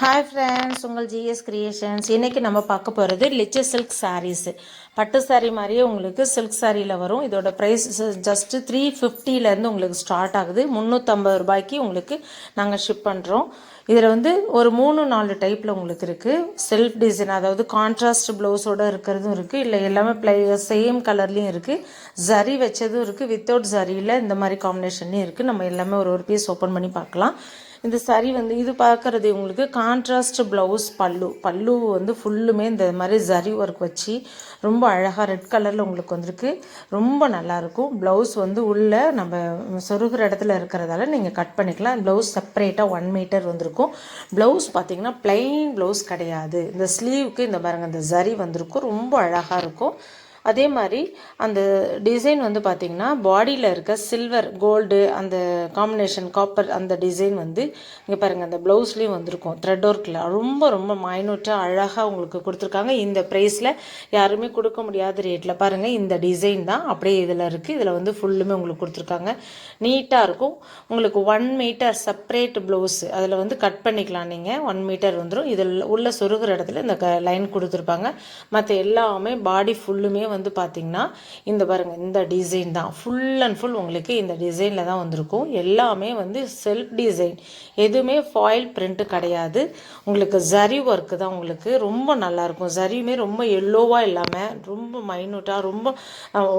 Hi friends உங்கள் GS creations இன்றைக்கி நம்ம பார்க்க போகிறது லிச்ச சில்க் சாரீஸு பட்டு சாரீ மாதிரியே உங்களுக்கு சில்க் சாரியில் வரும். இதோட ப்ரைஸ் ஜஸ்ட்டு த்ரீ ஃபிஃப்டிலேருந்து உங்களுக்கு ஸ்டார்ட் ஆகுது. முந்நூற்றம்பது ரூபாய்க்கு உங்களுக்கு நாங்கள் ஷிப் பண்ணுறோம் இதில் வந்து ஒரு மூணு நாலு டைப்பில் உங்களுக்கு இருக்குது செல்ஃப் டிசைன் அதாவது கான்ட்ராஸ்ட் ப்ளவுஸோடு இருக்கிறதும் இருக்குது இல்லை எல்லாமே ப்ளை சேம் கலர்லேயும் இருக்குது ஜரி வச்சதும் இருக்குது வித்தவுட் ஜரியில் இந்த மாதிரி காம்பினேஷன்லேயும் இருக்குது நம்ம எல்லாமே ஒரு ஒரு பீஸ் ஓப்பன் பண்ணி பார்க்கலாம். இந்த சரி வந்து இது பார்க்குறது உங்களுக்கு கான்ட்ராஸ்ட் ப்ளவுஸ் பல்லு. பல்லு வந்து ஃபுல்லுமே இந்த மாதிரி ஜரி ஒர்க் வச்சு ரொம்ப அழகாக ரெட் கலரில் உங்களுக்கு வந்திருக்கு. ரொம்ப நல்லாயிருக்கும் ப்ளவுஸ் வந்து உள்ளே நம்ம சொருகிற இடத்துல இருக்கிறதால நீங்கள் கட் பண்ணிக்கலாம். ப்ளவுஸ் செப்பரேட்டாக ஒன் மீட்டர் வந்திருக்கும். ப்ளவுஸ் பார்த்தீங்கன்னா ப்ளைன் ப்ளவுஸ் கிடையாது. இந்த ஸ்லீவுக்கு இந்த பாருங்கள் இந்த ஜரி வந்திருக்கும். ரொம்ப அழகாக இருக்கும். அதே மாதிரி அந்த டிசைன் வந்து பார்த்திங்கன்னா பாடியில் இருக்க சில்வர் கோல்டு அந்த காம்பினேஷன் காப்பர் அந்த டிசைன் வந்து இங்கே பாருங்கள் அந்த ப்ளவுஸ்லேயும் வந்திருக்கும். த்ரெட் ஒர்க்கில் ரொம்ப ரொம்ப மைனூட்டாக அழகாக உங்களுக்கு கொடுத்துருக்காங்க. இந்த ப்ரைஸில் யாருமே கொடுக்க முடியாத ரேட்டில் பாருங்கள் இந்த டிசைன் தான் அப்படியே இதில் இருக்குது இதில் வந்து ஃபுல்லுமே உங்களுக்கு கொடுத்துருக்காங்க. நீட்டாக இருக்கும். உங்களுக்கு ஒன் மீட்டர் செப்பரேட் ப்ளவுஸு அதில் வந்து கட் பண்ணிக்கலாம் நீங்கள் ஒன் மீட்டர் வந்துடும் இதில் உள்ள சொருகிற இடத்துல இந்த க லைன் கொடுத்துருப்பாங்க. மற்ற எல்லாமே பாடி ஃபுல்லுமே வந்து பார்த்திங்கன்னா இந்த பாருங்கள் இந்த டிசைன் தான். ஃபுல் அண்ட் ஃபுல் உங்களுக்கு இந்த டிசைனில் தான் வந்திருக்கும். எல்லாமே வந்து செல்ஃப் டிசைன் எதுவுமே ஃபாயில் பிரிண்ட்டு கிடையாது. உங்களுக்கு ஜரி ஒர்க்கு தான் உங்களுக்கு. ரொம்ப நல்லாயிருக்கும் ஜரியுமே ரொம்ப எல்லோவாக இல்லாமல் ரொம்ப மைனூட்டாக ரொம்ப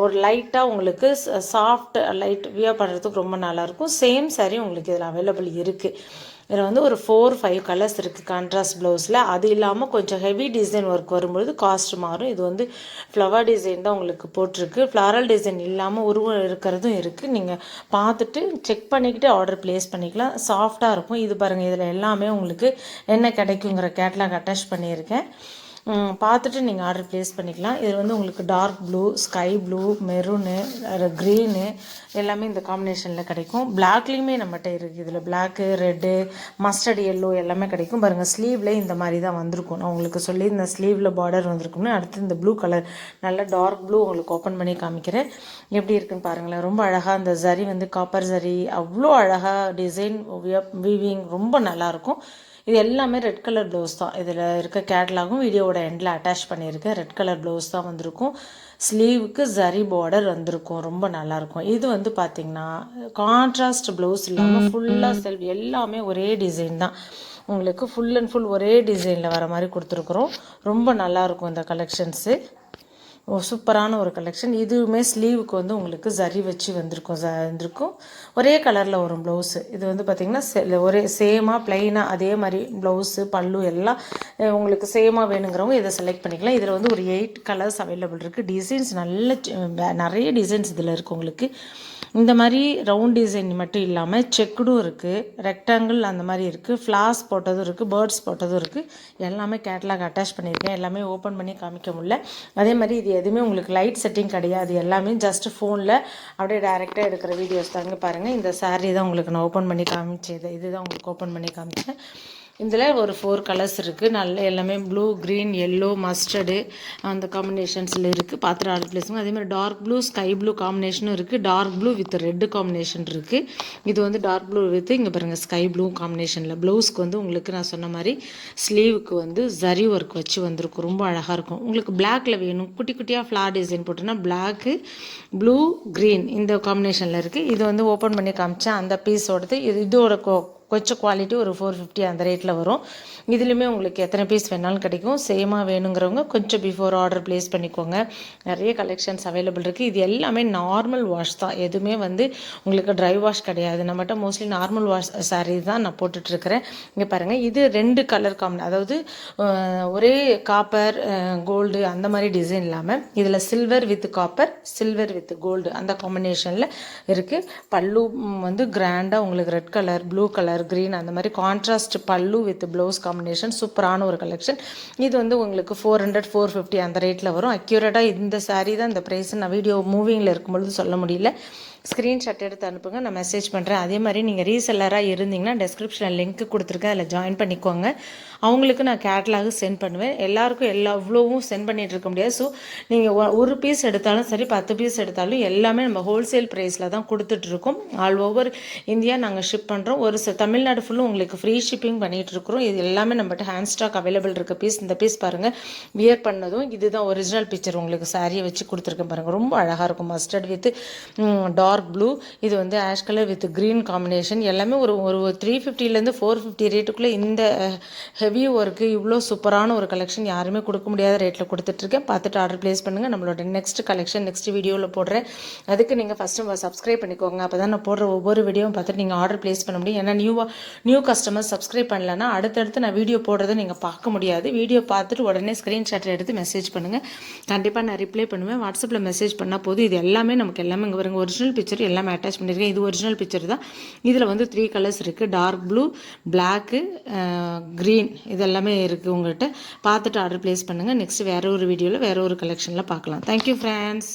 ஒரு லைட்டாக உங்களுக்கு சாஃப்ட் லைட் வியர் பண்ணுறதுக்கு ரொம்ப நல்லாயிருக்கும் சேம் சரி உங்களுக்கு இதில் அவைலபிள் இருக்குது இதில் வந்து ஒரு ஃபோர் ஃபைவ் கலர்ஸ் இருக்குது கான்ட்ராஸ்ட் ப்ளவுஸில் அது இல்லாமல் கொஞ்சம் ஹெவி டிசைன் ஒர்க் வரும்பொழுது காஸ்ட் மாறும். இது வந்து ஃப்ளவர் டிசைன் தான் உங்களுக்கு போட்டிருக்கு. ஃப்ளாரல் டிசைன் இல்லாமல் உருவம் இருக்கிறதும் இருக்குது நீங்கள் பார்த்துட்டு செக் பண்ணிக்கிட்டு ஆர்டர் ப்ளேஸ் பண்ணிக்கலாம். சாஃப்டாக இருக்கும். இது பாருங்கள் இதில் எல்லாமே உங்களுக்கு என்ன கிடைக்குங்கிற கேட்லாக் அட்டாச் பண்ணியிருக்கேன். பார்த்துட்டு நீங்கள் ஆர்டர் ப்ளேஸ் பண்ணிக்கலாம். இது வந்து உங்களுக்கு dark blue sky blue maroon green எல்லாமே இந்த காம்பினேஷனில் கிடைக்கும். பிளாக்லேயுமே நம்மகிட்ட இருக்குது இதில் பிளாக்கு ரெட்டு மஸ்டர்ட் எல்லோ எல்லாமே கிடைக்கும். பாருங்கள் ஸ்லீவில் இந்த மாதிரி தான் வந்திருக்கும். நான் உங்களுக்கு சொல்லி இந்த ஸ்லீவில் பார்டர் வந்திருக்கும்னு அடுத்து இந்த ப்ளூ கலர் நல்ல டார்க் ப்ளூ உங்களுக்கு ஓப்பன் பண்ணி காமிக்கிறேன். எப்படி இருக்குன்னு பாருங்களேன். ரொம்ப அழகாக அந்த ஜரி வந்து காப்பர் ஜரி அவ்வளோ அழகாக டிசைன் வீவிங் ரொம்ப நல்லாயிருக்கும் இது எல்லாமே ரெட் கலர் ப்ளவுஸ் தான். இதில் இருக்க கேட்லாகும் வீடியோவோட எண்டில் அட்டாச் பண்ணியிருக்கேன் ரெட் கலர் ப்ளவுஸ் தான் வந்திருக்கும். ஸ்லீவுக்கு ஜரி பார்டர் வந்திருக்கும். ரொம்ப நல்லாயிருக்கும். இது வந்து பார்த்திங்கன்னா கான்ட்ராஸ்ட் ப்ளவுஸ் இல்லாமல் ஃபுல்லாக செல்ஃப் எல்லாமே ஒரே டிசைன் தான். உங்களுக்கு ஃபுல் அண்ட் ஃபுல் ஒரே டிசைனில் வர மாதிரி கொடுத்துருக்குறோம். ரொம்ப நல்லாயிருக்கும் இந்த கலெக்ஷன்ஸு சூப்பரான ஒரு கலெக்ஷன் இதுவுமே ஸ்லீவுக்கு வந்து உங்களுக்கு ஜரி வச்சு வந்திருக்கும் ச வந்திருக்கும். ஒரே கலரில் வரும் ப்ளவுஸு இது வந்து பார்த்திங்கன்னா ஒரே சேமாக ப்ளைனாக அதே மாதிரி ப்ளவுஸு பல்லு எல்லாம் உங்களுக்கு சேமாக வேணுங்கிறவங்க இதை செலக்ட் பண்ணிக்கலாம். இதில் வந்து ஒரு எயிட் கலர்ஸ் அவைலபிள் இருக்குது டிசைன்ஸ் நல்ல நிறைய டிசைன்ஸ் இதில் இருக்குது உங்களுக்கு. இந்த மாதிரி ரவுண்ட் டிசைன் மட்டும் இல்லாமல் செக்குடும் இருக்குது ரெக்டாங்கிள் அந்த மாதிரி இருக்குது ஃப்ளாஸ் போட்டதும் இருக்குது பேர்ட்ஸ் போட்டதும் இருக்குது எல்லாமே கேட்லாக் அட்டாச் பண்ணியிருக்கேன். எல்லாமே ஓப்பன் பண்ணி காமிக்க முடியல. அதே மாதிரி இது எதுவுமே உங்களுக்கு லைட் செட்டிங் கிடையாது. எல்லாமே ஜஸ்ட் ஃபோனில் அப்படியே டேரெக்டாக எடுக்கிற வீடியோஸ் தாங்க பாருங்கள் இந்த சாரீ தான் உங்களுக்கு நான் ஓப்பன் பண்ணி காமிச்சது. இதுதான் உங்களுக்கு ஓப்பன் பண்ணி காமிச்சேன். இதில் ஒரு ஃபோர் கலர்ஸ் இருக்குது நல்ல எல்லாமே ப்ளூ க்ரீன் எல்லோ மஸ்டர்டு அந்த காம்பினேஷன்ஸில் இருக்குது பாத்திரம் ஆர்டர் பிளேஸுங்க அதேமாதிரி டார்க் ப்ளூ ஸ்கை ப்ளூ காம்பினேஷனும் இருக்குது dark blue with red combination இருக்குது இது வந்து டார்க் ப்ளூ வித் இங்கே பாருங்கள் ஸ்கை ப்ளூ காம்பினேஷனில் ப்ளவுஸ்க்கு வந்து உங்களுக்கு நான் சொன்ன மாதிரி ஸ்லீவுக்கு வந்து ஜரி ஒர்க் வச்சு வந்திருக்கும். ரொம்ப அழகாக இருக்கும். உங்களுக்கு பிளாக்ல வேணும். குட்டி குட்டியாக ஃப்ளார் டிசைன் போட்டோன்னா பிளாக்கு ப்ளூ க்ரீன் இந்த காம்பினேஷனில் இருக்குது இது வந்து ஓப்பன் பண்ணி காமிச்சேன். அந்த பீஸோடது இது இதோட கோ கொஞ்சம் குவாலிட்டி ஒரு ஃபோர் ஃபிஃப்டி அந்த ரேட்டில் வரும். இதுலேயுமே உங்களுக்கு எத்தனை பீஸ் வேணாலும் கிடைக்கும். சேமாக வேணுங்கிறவங்க கொஞ்சம் பிஃபோர் ஆர்டர் ப்ளேஸ் பண்ணிக்கோங்க. நிறைய கலெக்ஷன்ஸ் அவைலபிள் இருக்குது இது எல்லாமே நார்மல் வாஷ் தான். எதுவுமே வந்து உங்களுக்கு ட்ரை வாஷ் கிடையாது. நம்மகிட்ட மோஸ்ட்லி நார்மல் வாஷ் சாரீ தான் நான் போட்டுட்ருக்கிறேன். இங்கே பாருங்கள் இது ரெண்டு கலர் காம்பி அதாவது ஒரே காப்பர் கோல்டு அந்த மாதிரி டிசைன் இல்லாமல் இதில் silver with copper silver with gold அந்த காம்பினேஷனில் இருக்குது பல்லு வந்து கிராண்டாக உங்களுக்கு red colour blue colour green அந்த மாதிரி கான்ட்ராஸ்ட் பல்லு வித் ப்ளவுஸ் காம்பினேஷன் சூப்பரான ஒரு கலெக்ஷன் இது வந்து உங்களுக்கு ஃபோர் ஹண்ட்ரட் ஃபோர் ஃபிஃப்டி அந்த ரேட்டில் வரும். அக்யூரேட்டாக இந்த சாரீ தான் இந்த ப்ரைஸ் நான் வீடியோ மூவிங்கில் இருக்கும்பொழுது சொல்ல முடியல. ஸ்க்ரீன்ஷாட் எடுத்து அனுப்புங்க. நான் மெசேஜ் பண்ணுறேன் அதே மாதிரி நீங்கள் ரீசெல்லராக இருந்தீங்கன்னா டெஸ்கிரிப்ஷனில் லிங்க் கொடுத்துருக்கேன். அதில் ஜாயின் பண்ணிக்கோங்க. அவங்களுக்கு நான் கேட்லாக சென்ட் பண்ணுவேன். எல்லாருக்கும் எல்லா அவ்வளோவும் சென்ட் பண்ணிட்டு இருக்க முடியாது. ஸோ நீங்கள் ஒரு பீஸ் எடுத்தாலும் சரி பத்து பீஸ் எடுத்தாலும் எல்லாமே நம்ம ஹோல்சேல் ப்ரைஸில் தான் கொடுத்துட்ருக்கோம் ஆல் ஓவர் இந்தியா நாங்கள் ஷிப் பண்ணுறோம் ஒரு சில தமிழ்நாடு ஃபுல்லும் உங்களுக்கு ஃப்ரீ ஷிப்பிங் பண்ணிகிட்டு இருக்கிறோம். இது எல்லாமே நம்மகிட்ட ஹேண்ட் ஸ்டாக் அவைலபிள் இருக்க பீஸ் இந்த பீஸ் பாருங்கள் வியர் பண்ணதும் இதுதான் ஒரிஜினல் பிக்சர் உங்களுக்கு சாரியை வச்சு கொடுத்துருக்கேன் பாருங்கள் ரொம்ப அழகாக இருக்கும். மஸ்டர்ட் வித் டார்க் ப்ளூ இது வந்து ash colour with green combination. எல்லாமே ஒரு ஒரு த்ரீ ஃபிஃப்டிலேருந்து ஃபோர் ஃபிஃப்டி ரேட்டுக்குள்ளே இந்த ஹெவி ஒர்க்கு இவ்வளோ சூப்பரான ஒரு கலெக்ஷன் யாருமே கொடுக்க முடியாத ரேட்டில் கொடுத்துட்ருக்கேன். பார்த்துட்டு ஆர்டர் ப்ளேஸ் பண்ணுங்கள் நம்மளோட நெக்ஸ்ட் கலெக்ஷன் நெக்ஸ்ட் வீடியோவில் போடுறேன். அதுக்கு நீங்கள் ஃபஸ்ட்டு சப்ஸ்கிரைப் பண்ணிக்கோங்க. அப்போ தான் நான் போடுற ஒவ்வொரு வீடியோவும் பார்த்துட்டு நீங்கள் ஆர்டர் ப்ளேஸ் பண்ண முடியும். ஏன்னா நியூவாக நியூ கஸ்டமர் சப்ஸ்கிரைப் பண்ணலன்னா அடுத்தடுத்து நான் வீடியோ போடுறதை நீங்கள் பார்க்க முடியாது. வீடியோ பார்த்துட்டு உடனே ஸ்க்ரீன்ஷாட் எடுத்து மெசேஜ் பண்ணுங்கள் கண்டிப்பாக நான் ரிப்ளை பண்ணுவேன். வாட்ஸ்அப்பில் மெசேஜ் பண்ணால் போதும். இது எல்லாமே நமக்கு எல்லாமே இங்கே வருங்க ஒரிஜினல் பிக்சர் எல்லாமே அட்டாச் பண்ணியிருக்கேன். இது ஒரிஜினல் பிக்சர் தான். இதில் வந்து த்ரீ கலர்ஸ் இருக்குது டார்க் ப்ளூ பிளாக்கு க்ரீன் இது எல்லாமே இருக்குது உங்கள்கிட்ட பார்த்துட்டு ஆர்டர் ப்ளேஸ் பண்ணுங்கள் நெக்ஸ்ட் வேறு ஒரு வீடியோவில் வேறு ஒரு கலெக்ஷனில் பார்க்கலாம். Thank you friends